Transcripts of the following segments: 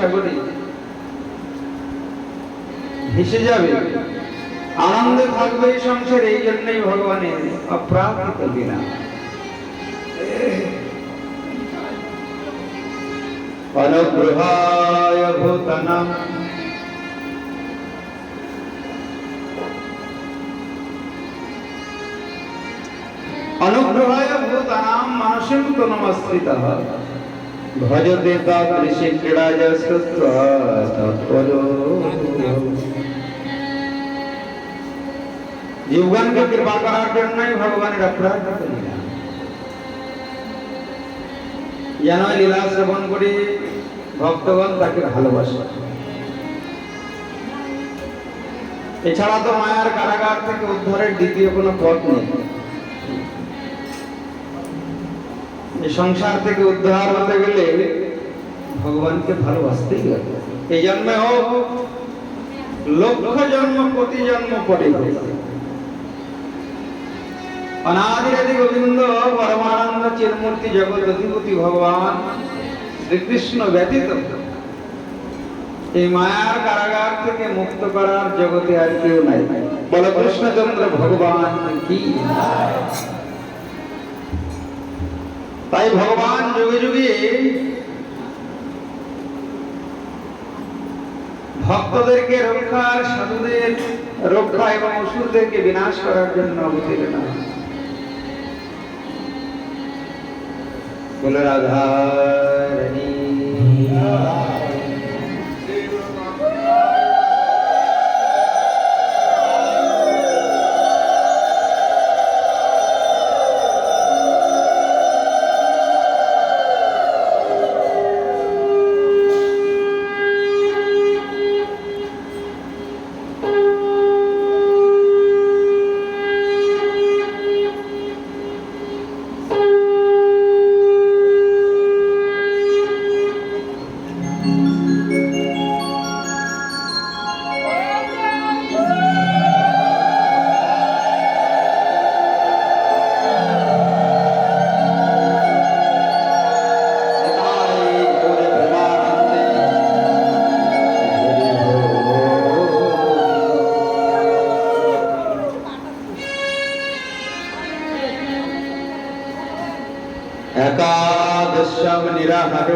সাগরে। ভেসে যাবে। আনন্দে থাকবে এই সংসারে, এই জন্যই ভগবানের অপ্রাকৃত বিনা। অনুগ্রহায় ভূতনাম। অনুগ্রহায় ভূতানাম মানসিক নমস্কৃত। ভজতে তাদৃশি ক্রীড়া যস্ত্র জীবগণকে কৃপা করার জন্যই ভগবানের যেন লীলা শ্রবণ করে, ভক্তগণ তাকে ভালোবাসে। এছাড়া তো মায়ার কারাগার থেকে উদ্ধারের দ্বিতীয় কোনো পথ নেই। সংসার থেকে উদ্ধার হতে গেলে ভগবানকে ভালোবাসতেই হবে। এই জন্মে হোক, লক্ষ জন্ম প্রতি জন্ম পরে অনাদিরাদি গোবিন্দ, পরমানন্দ, চিরমূর্তি, জগৎ অধিপতি ভগবান শ্রীকৃষ্ণ ব্যতীত এই মায়ার কারাগার থেকে মুক্ত করার জগতে আর কেউ নাই। বল কৃষ্ণচন্দ্র ভগবান কি? তাই ভগবান যুগে যুগে ভক্তদেরকে রক্ষার, সাধুদের রক্ষা এবং অসুরদেরকে বিনাশ করার জন্য অবতীর্ণ। বলে রাধা একাদশম নিরাহার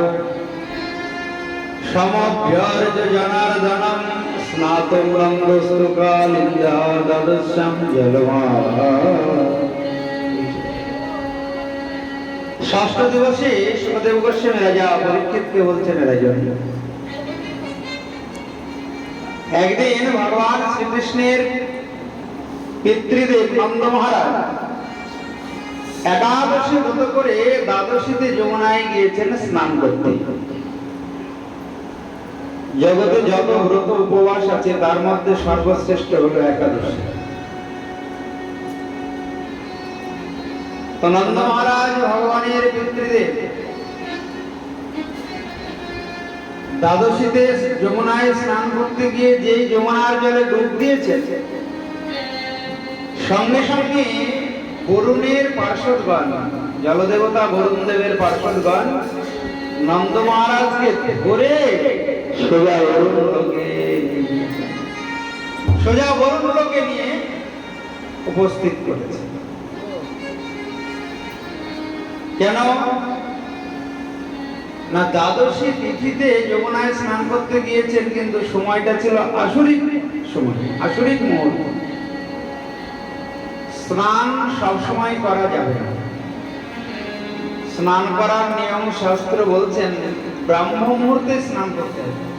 সমভ্যর্য জনার্দনম স্নাতম জলমা ষষ্ঠ দিবসে সুখদেব গোস্বামী রাজা পরীক্ষিতকে বলছেন রাজন একদিন ভগবান শ্রীকৃষ্ণের পিতৃদেব নন্দ মহারাজ একাদশী ব্রত করে দ্বাদশীতে যমুনায় গিয়েছেন স্নান করতে। জগতে যত ব্রত উপবাস আছে, তার মধ্যে সর্বশ্রেষ্ঠ হলো একাদশী। নন্দ মহারাজ ভগবানের দ্বাদশীতে যমুনায় স্নান করতে গিয়ে যেই যমুনার জলে ডুব দিয়েছেন, সঙ্গে সঙ্গে বরুণের পার্শ্বদগণ জলদেবতা বরুণ দেবের পার্শ্বদগণ নন্দ মহারাজকে ধরে সোজা বরুণ লোকে সোজা বরুণ লোকে নিয়ে উপস্থিত করেছে। কেন? না দ্বাদশী তিথিতে যমুনায় স্নান করতে গিয়েছেন, কিন্তু সময়টা ছিল আসরিক সময়, আসরিক মুহূর্ত। স্নান সবসময় করা যাবে। স্নান করার নিয়ম শাস্ত্র বলছেন ব্রাহ্ম মুহূর্তে স্নান করতে হবে।